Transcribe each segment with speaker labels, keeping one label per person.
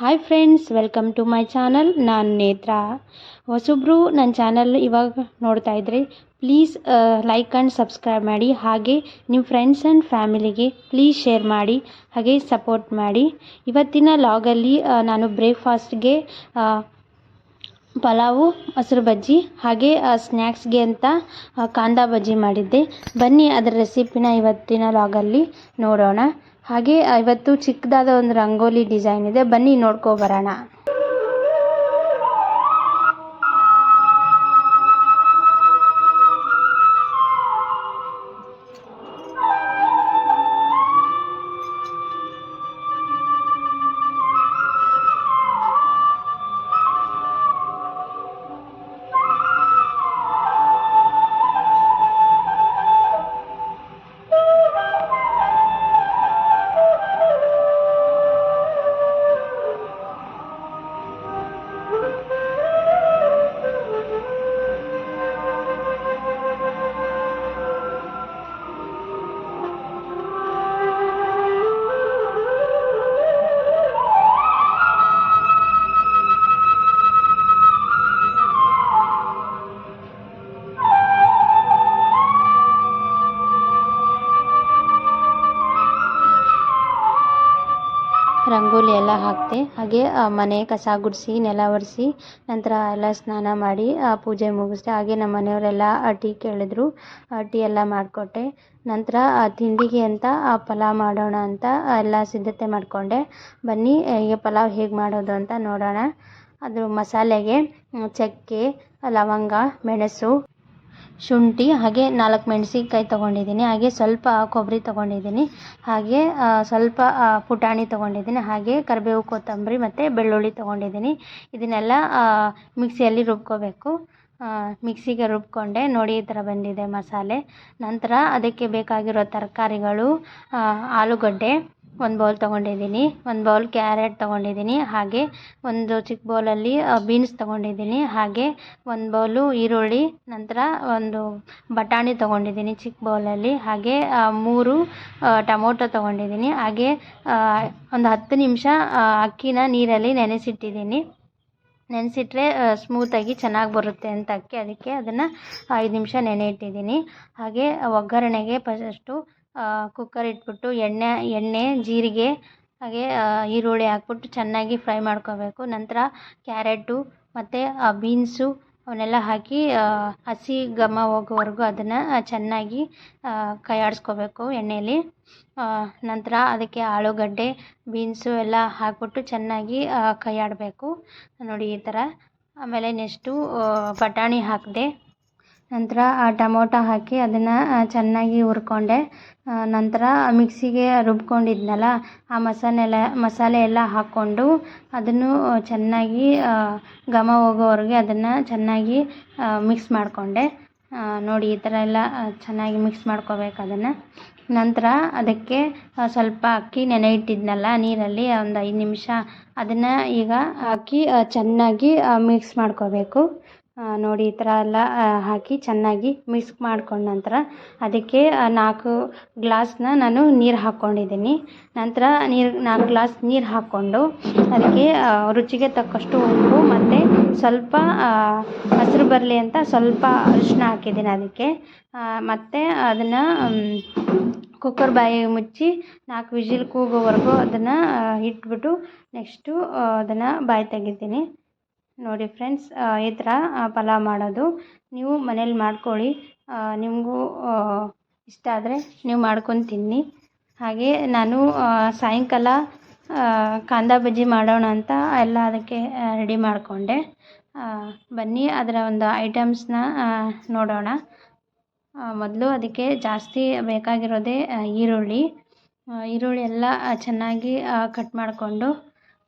Speaker 1: Hi friends welcome to my channel ನಾನು ನೇತ್ರ. ಹೊಸಬ್ರು ನನ್ನ ಚಾನಲ್ ಇವಾಗ ನೋಡ್ತಾ ಇದ್ದರೆ ಪ್ಲೀಸ್ ಲೈಕ್ ಆ್ಯಂಡ್ ಸಬ್ಸ್ಕ್ರೈಬ್ ಮಾಡಿ. ಹಾಗೆ ನಿಮ್ಮ ಫ್ರೆಂಡ್ಸ್ ಆ್ಯಂಡ್ ಫ್ಯಾಮಿಲಿಗೆ ಪ್ಲೀಸ್ ಶೇರ್ ಮಾಡಿ, ಹಾಗೆ ಸಪೋರ್ಟ್ ಮಾಡಿ. ಇವತ್ತಿನ ಲಾಗಲ್ಲಿ ನಾನು ಬ್ರೇಕ್ಫಾಸ್ಟ್ಗೆ ಪಲಾವು, ಮೊಸರು ಬಜ್ಜಿ, ಹಾಗೆ ಸ್ನ್ಯಾಕ್ಸ್ಗೆ ಅಂತ ಕಾಂದಾ ಬಜ್ಜಿ ಮಾಡಿದ್ದೆ. ಬನ್ನಿ ಅದರ ರೆಸಿಪಿನ ಇವತ್ತಿನ ಲಾಗಲ್ಲಿ ನೋಡೋಣ. ಹಾಗೆ ಇವತ್ತು ಚಿಕ್ಕದಾದ ಒಂದು ರಂಗೋಲಿ ಡಿಸೈನ್ ಇದೆ. ಬನ್ನಿ ನೋಡ್ಕೊ ಬರೋಣ. ರಂಗೋಲಿ ಎಲ್ಲ ಹಾಕಿದೆ ಹಾಗೆ ಮನೆ ಕಸ ಗುಡಿಸಿ ನೆಲ ಒರೆಸಿ ನಂತರ ಎಲ್ಲ ಸ್ನಾನ ಮಾಡಿ ಪೂಜೆ ಮುಗಿಸ್ದೆ. ಹಾಗೆ ನಮ್ಮ ಮನೆಯವರೆಲ್ಲ ಟೀ ಕೇಳಿದ್ರು. ಟೀ ಎಲ್ಲ ಮಾಡಿಕೊಟ್ಟೆ. ನಂತರ ತಿಂಡಿಗೆ ಅಂತ ಆ, ಪಲಾವ್ ಮಾಡೋಣ ಅಂತ ಎಲ್ಲ ಸಿದ್ಧತೆ ಮಾಡಿಕೊಂಡೆ. ಬನ್ನಿ ಈಗ ಪಲಾವ್ ಹೇಗೆ ಮಾಡೋದು ಅಂತ ನೋಡೋಣ. ಅದು ಮಸಾಲೆಗೆ ಚಕ್ಕೆ ಲವಂಗ ಮೆಣಸು ಶುಂಠಿ, ಹಾಗೆ ನಾಲ್ಕು ಮೆಣಸಿನ್ಕಾಯಿ ತೊಗೊಂಡಿದ್ದೀನಿ, ಹಾಗೆ ಸ್ವಲ್ಪ ಕೊಬ್ಬರಿ ತೊಗೊಂಡಿದ್ದೀನಿ, ಹಾಗೆ ಸ್ವಲ್ಪ ಪುಟಾಣಿ ತೊಗೊಂಡಿದ್ದೀನಿ, ಹಾಗೆ ಕರಿಬೇವು, ಕೊತ್ತಂಬರಿ ಮತ್ತು ಬೆಳ್ಳುಳ್ಳಿ ತೊಗೊಂಡಿದ್ದೀನಿ. ಇದನ್ನೆಲ್ಲ ಮಿಕ್ಸಿಯಲ್ಲಿ ರುಬ್ಕೋಬೇಕು. ಮಿಕ್ಸಿಗೆ ರುಬ್ಕೊಂಡೆ ನೋಡಿ ಈ ಥರ ಬಂದಿದೆ ಮಸಾಲೆ. ನಂತರ ಅದಕ್ಕೆ ಬೇಕಾಗಿರೋ ತರಕಾರಿಗಳು ಆಲೂಗಡ್ಡೆ ಒಂದು ಬೌಲ್ ತೊಗೊಂಡಿದ್ದೀನಿ, ಒಂದು ಬೌಲ್ ಕ್ಯಾರೆಟ್ ತೊಗೊಂಡಿದ್ದೀನಿ, ಹಾಗೆ ಒಂದು ಚಿಕ್ಕ ಬೌಲಲ್ಲಿ ಬೀನ್ಸ್ ತೊಗೊಂಡಿದ್ದೀನಿ, ಹಾಗೆ ಒಂದು ಬೌಲು ಈರುಳ್ಳಿ, ನಂತರ ಒಂದು ಬಟಾಣಿ ತೊಗೊಂಡಿದ್ದೀನಿ ಚಿಕ್ಕ ಬೌಲಲ್ಲಿ ಹಾಗೆ ಮೂರು ಟೊಮೊಟೊ ತೊಗೊಂಡಿದ್ದೀನಿ, ಹಾಗೆ ಒಂದು ಹತ್ತು ನಿಮಿಷ ಅಕ್ಕಿನ ನೀರಲ್ಲಿ ನೆನೆಸಿಟ್ಟಿದ್ದೀನಿ. ನೆನೆಸಿಟ್ರೆ ಸ್ಮೂತಾಗಿ ಚೆನ್ನಾಗಿ ಬರುತ್ತೆ ಅಂತ ಅಕ್ಕಿ, ಅದಕ್ಕೆ ಅದನ್ನು ಐದು ನಿಮಿಷ ನೆನೆ ಇಟ್ಟಿದ್ದೀನಿ ಹಾಗೆ ಒಗ್ಗರಣೆಗೆ ಫಸ್ಟು ಕುಕ್ಕರ್ ಇಟ್ಬಿಟ್ಟು ಎಣ್ಣೆ ಎಣ್ಣೆ, ಜೀರಿಗೆ, ಹಾಗೆ ಈರುಳ್ಳಿ ಹಾಕ್ಬಿಟ್ಟು ಚೆನ್ನಾಗಿ ಫ್ರೈ ಮಾಡ್ಕೋಬೇಕು. ನಂತರ ಕ್ಯಾರೆಟು ಮತ್ತು ಬೀನ್ಸು ಅವನ್ನೆಲ್ಲ ಹಾಕಿ ಹಸಿ ಘಮ ಹೋಗೋವರೆಗೂ ಅದನ್ನು ಚೆನ್ನಾಗಿ ಕೈ ಆಡಿಸ್ಕೋಬೇಕು ಎಣ್ಣೆಯಲ್ಲಿ ನಂತರ ಅದಕ್ಕೆ ಆಲೂಗಡ್ಡೆ ಬೀನ್ಸು ಎಲ್ಲ ಹಾಕ್ಬಿಟ್ಟು ಚೆನ್ನಾಗಿ ಕೈ ಆಡಬೇಕು ನೋಡಿ ಈ ಥರ ಆಮೇಲೆ ನೆಕ್ಸ್ಟು ಬಟಾಣಿ ಹಾಕಿದೆ. ನಂತರ ಆ ಟೊಮೊಟೊ ಹಾಕಿ ಅದನ್ನು ಚೆನ್ನಾಗಿ ಹುರ್ಕೊಂಡೆ ನಂತರ ಮಿಕ್ಸಿಗೆ ರುಬ್ಕೊಂಡಿದ್ನಲ್ಲ, ಆ ಮಸಾಲೆಲ್ಲ ಮಸಾಲೆ ಎಲ್ಲ ಹಾಕ್ಕೊಂಡು ಅದನ್ನು ಚೆನ್ನಾಗಿ ಘಮ ಹೋಗೋವರೆಗೆ ಅದನ್ನು ಚೆನ್ನಾಗಿ ಮಿಕ್ಸ್ ಮಾಡಿಕೊಂಡೆ. ನೋಡಿ, ಈ ಥರ ಎಲ್ಲ ಚೆನ್ನಾಗಿ ಮಿಕ್ಸ್ ಮಾಡ್ಕೋಬೇಕು ಅದನ್ನು. ನಂತರ ಅದಕ್ಕೆ ಸ್ವಲ್ಪ ಅಕ್ಕಿ, ನೆನೆ ಇಟ್ಟಿದ್ನಲ್ಲ, ನೀರಲ್ಲಿ ಒಂದು ಐದು ನಿಮಿಷ ಅದನ್ನು ಈಗ ಹಾಕಿ ಚೆನ್ನಾಗಿ ಮಿಕ್ಸ್ ಮಾಡ್ಕೋಬೇಕು. ನೋಡಿ, ಈ ಥರ ಎಲ್ಲ ಹಾಕಿ ಚೆನ್ನಾಗಿ ಮಿಕ್ಸ್ ಮಾಡ್ಕೊಂಡ ನಂತರ ಅದಕ್ಕೆ ನಾಲ್ಕು ಗ್ಲಾಸ್ನ ನಾನು ನೀರು ಹಾಕ್ಕೊಂಡಿದ್ದೀನಿ ನಂತರ ನೀರು, ನಾಲ್ಕು ಗ್ಲಾಸ್ ನೀರು ಹಾಕ್ಕೊಂಡು ಅದಕ್ಕೆ ರುಚಿಗೆ ತಕ್ಕಷ್ಟು ಉಪ್ಪು ಮತ್ತು ಸ್ವಲ್ಪ ಹಸಿರು ಬರಲಿ ಅಂತ ಸ್ವಲ್ಪ ಅರಿಶಿನ ಹಾಕಿದ್ದೀನಿ ಅದಕ್ಕೆ. ಮತ್ತು ಅದನ್ನು ಕುಕ್ಕರ್ ಬಾಯಿ ಮುಚ್ಚಿ ನಾಲ್ಕು ವಿಜಿಲ್ ಕೂಗೋವರೆಗೂ ಅದನ್ನು ಇಟ್ಬಿಟ್ಟು ನೆಕ್ಸ್ಟು ಅದನ್ನು ಬಾಯಿ ತೆಗಿತೀನಿ. ನೋಡಿ ಫ್ರೆಂಡ್ಸ್ ಈ ಥರ ಪಲಾವ್ ಮಾಡೋದು. ನೀವು ಮನೇಲಿ ಮಾಡ್ಕೊಳ್ಳಿ. ನಿಮಗೂ ಇಷ್ಟ ಆದರೆ ನೀವು ಮಾಡ್ಕೊಂಡು ತಿನ್ನಿ. ಹಾಗೆ ನಾನು ಸಾಯಂಕಾಲ ಕಾಂದ ಬಜ್ಜಿ ಮಾಡೋಣ ಅಂತ ಎಲ್ಲ ಅದಕ್ಕೆ ರೆಡಿ ಮಾಡಿಕೊಂಡೆ. ಬನ್ನಿ, ಅದರ ಒಂದು ಐಟಮ್ಸ್ನ ನೋಡೋಣ. ಮೊದಲು ಅದಕ್ಕೆ ಜಾಸ್ತಿ ಬೇಕಾಗಿರೋದೇ ಈರುಳ್ಳಿ. ಈರುಳ್ಳಿ ಎಲ್ಲ ಚೆನ್ನಾಗಿ ಕಟ್ ಮಾಡಿಕೊಂಡು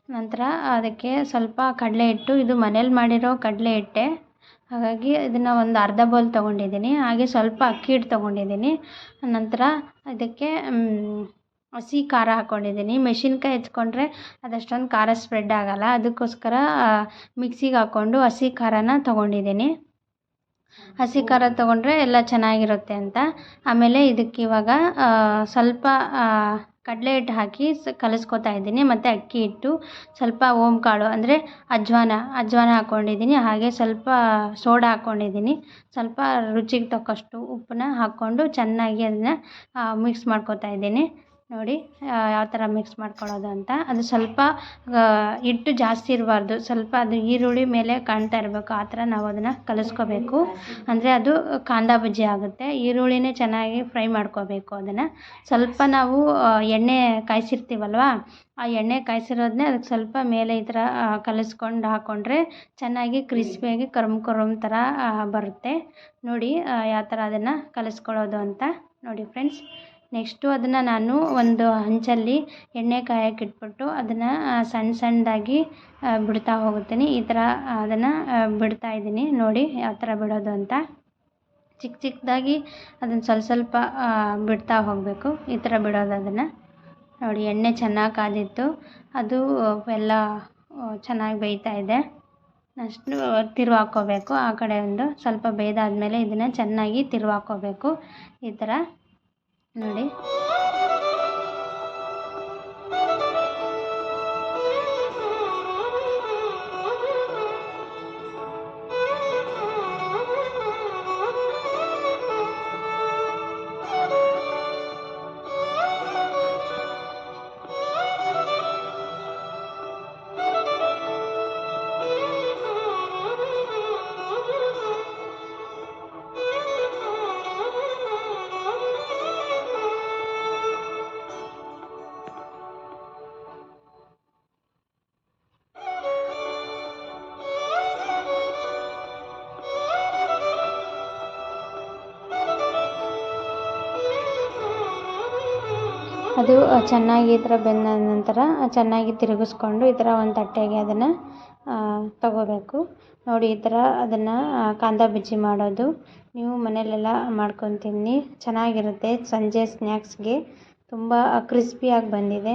Speaker 1: ನಂತರ ಅದಕ್ಕೆ ಸ್ವಲ್ಪ ಕಡಲೆ ಹಿಟ್ಟು, ಇದು ಮನೇಲಿ ಮಾಡಿರೋ ಕಡಲೆ ಹಿಟ್ಟೆ. ಹಾಗಾಗಿ ಇದನ್ನು ಒಂದು ಅರ್ಧ ಬೌಲ್ ತೊಗೊಂಡಿದ್ದೀನಿ. ಹಾಗೆ ಸ್ವಲ್ಪ ಅಕ್ಕಿ ಹಿಟ್ಟು ತೊಗೊಂಡಿದ್ದೀನಿ. ನಂತರ ಇದಕ್ಕೆ ಹಸಿ ಖಾರ ಹಾಕ್ಕೊಂಡಿದ್ದೀನಿ ಮೆಣಸಿನ್ಕಾಯಿ ಹೆಚ್ಕೊಂಡ್ರೆ ಅದಷ್ಟೊಂದು ಖಾರ ಸ್ಪ್ರೆಡ್ ಆಗೋಲ್ಲ. ಅದಕ್ಕೋಸ್ಕರ ಮಿಕ್ಸಿಗೆ ಹಾಕ್ಕೊಂಡು ಹಸಿ ಖಾರನ ತೊಗೊಂಡಿದ್ದೀನಿ. ಹಸಿ ಖಾರ ತೊಗೊಂಡ್ರೆ ಎಲ್ಲ ಚೆನ್ನಾಗಿರುತ್ತೆ ಅಂತ. ಆಮೇಲೆ ಇದಕ್ಕೆ ಇವಾಗ ಸ್ವಲ್ಪ ಕಡಲೆ ಹಿಟ್ಟು ಹಾಕಿ ಸ ಕಲಸ್ಕೊತಾ ಇದ್ದೀನಿ. ಮತ್ತು ಅಕ್ಕಿ ಹಿಟ್ಟು, ಸ್ವಲ್ಪ ಓಮ್ ಕಾಳು ಅಂದರೆ ಅಜ್ವಾನ ಅಜ್ವಾನ ಹಾಕ್ಕೊಂಡಿದ್ದೀನಿ ಹಾಗೆ ಸ್ವಲ್ಪ ಸೋಡಾ ಹಾಕ್ಕೊಂಡಿದ್ದೀನಿ ಸ್ವಲ್ಪ ರುಚಿಗೆ ತಕ್ಕಷ್ಟು ಉಪ್ಪನ್ನ ಹಾಕ್ಕೊಂಡು ಚೆನ್ನಾಗಿ ಅದನ್ನು ಮಿಕ್ಸ್ ಮಾಡ್ಕೊತಾ ಇದ್ದೀನಿ. ನೋಡಿ ಯಾವ ಥರ ಮಿಕ್ಸ್ ಮಾಡ್ಕೊಳ್ಳೋದು ಅಂತ. ಅದು ಸ್ವಲ್ಪ ಹಿಟ್ಟು ಜಾಸ್ತಿ ಇರಬಾರ್ದು. ಸ್ವಲ್ಪ ಅದು ಈರುಳ್ಳಿ ಮೇಲೆ ಕಾಣ್ತಾ ಇರಬೇಕು. ಆ ಥರ ನಾವು ಅದನ್ನು ಕಲಿಸ್ಕೋಬೇಕು. ಅಂದರೆ ಅದು ಕಾಂದ ಬಜ್ಜಿ ಆಗುತ್ತೆ. ಈರುಳ್ಳಿನೇ ಚೆನ್ನಾಗಿ ಫ್ರೈ ಮಾಡ್ಕೋಬೇಕು ಅದನ್ನು. ಸ್ವಲ್ಪ ನಾವು ಎಣ್ಣೆ ಕಾಯಿಸಿರ್ತೀವಲ್ವ? ಆ ಎಣ್ಣೆ ಕಾಯಿಸಿರೋದನ್ನೇ ಅದಕ್ಕೆ ಸ್ವಲ್ಪ ಮೇಲೆ ಈ ಥರ ಕಲಿಸ್ಕೊಂಡು ಹಾಕ್ಕೊಂಡ್ರೆ ಚೆನ್ನಾಗಿ ಕ್ರಿಸ್ಪಿಯಾಗಿ ಕರುಮ್ ಕರುಮ್ ಥರ ಬರುತ್ತೆ. ನೋಡಿ ಯಾವ ಥರ ಅದನ್ನು ಕಲಿಸ್ಕೊಳ್ಳೋದು ಅಂತ. ನೋಡಿ ಫ್ರೆಂಡ್ಸ್ ನೆಕ್ಸ್ಟು ಅದನ್ನು ನಾನು ಒಂದು ಹಂಚಲ್ಲಿ ಎಣ್ಣೆ ಕಾಯಕ್ಕೆ ಇಟ್ಬಿಟ್ಟು ಅದನ್ನು ಸಣ್ಣ ಸಣ್ಣದಾಗಿ ಬಿಡ್ತಾ ಹೋಗುತ್ತೀನಿ. ಈ ಥರ ಅದನ್ನು ಬಿಡ್ತಾ ಇದ್ದೀನಿ. ನೋಡಿ ಯಾವ ಥರ ಬಿಡೋದು ಅಂತ. ಚಿಕ್ಕ ಚಿಕ್ಕದಾಗಿ ಅದನ್ನು ಸ್ವಲ್ಪ ಸ್ವಲ್ಪ ಬಿಡ್ತಾ ಹೋಗಬೇಕು. ಈ ಥರ ಬಿಡೋದು ಅದನ್ನು. ನೋಡಿ ಎಣ್ಣೆ ಚೆನ್ನಾಗಿ ಕಾದಿತ್ತು ಅದು ಎಲ್ಲ ಚೆನ್ನಾಗಿ ಬೇಯ್ತಾ ಇದೆ. ಅಷ್ಟು ತಿರ್ವಿ ಹಾಕ್ಕೋಬೇಕು. ಆ ಕಡೆ ಒಂದು ಸ್ವಲ್ಪ ಬೇಯ್ದಾದ್ಮೇಲೆ ಇದನ್ನು ಚೆನ್ನಾಗಿ ತಿರುವು ಹಾಕ್ಕೋಬೇಕು. ಈ ಥರ ನೋಡಿ. ಅದು ಚೆನ್ನಾಗಿ ಈ ಥರ ಬೆಂದ ನಂತರ ಚೆನ್ನಾಗಿ ತಿರುಗಿಸ್ಕೊಂಡು ಈ ಥರ ಒಂದು ತಟ್ಟೆಗೆ ಅದನ್ನು ತಗೋಬೇಕು. ನೋಡಿ, ಈ ಥರ ಅದನ್ನು ಕಾಂದ ಬಜ್ಜಿ ಮಾಡೋದು. ನೀವು ಮನೆಯಲ್ಲೆಲ್ಲ ಮಾಡ್ಕೊಂಡು ತಿನ್ನಿ ಚೆನ್ನಾಗಿರುತ್ತೆ. ಸಂಜೆ ಸ್ನ್ಯಾಕ್ಸ್ಗೆ ತುಂಬ ಕ್ರಿಸ್ಪಿಯಾಗಿ ಬಂದಿದೆ.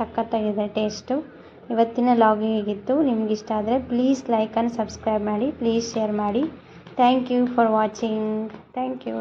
Speaker 1: ಸಖತ್ತಾಗಿದೆ ಟೇಸ್ಟು. ಇವತ್ತಿನ ಲಾಗಿಂಗ್ ಹೇಗಿತ್ತು? ನಿಮ್ಗೆ ಇಷ್ಟ ಆದರೆ ಪ್ಲೀಸ್ ಲೈಕ್ ಆ್ಯಂಡ್ ಸಬ್ಸ್ಕ್ರೈಬ್ ಮಾಡಿ. ಪ್ಲೀಸ್ ಶೇರ್ ಮಾಡಿ. Thank you for watching. Thank you.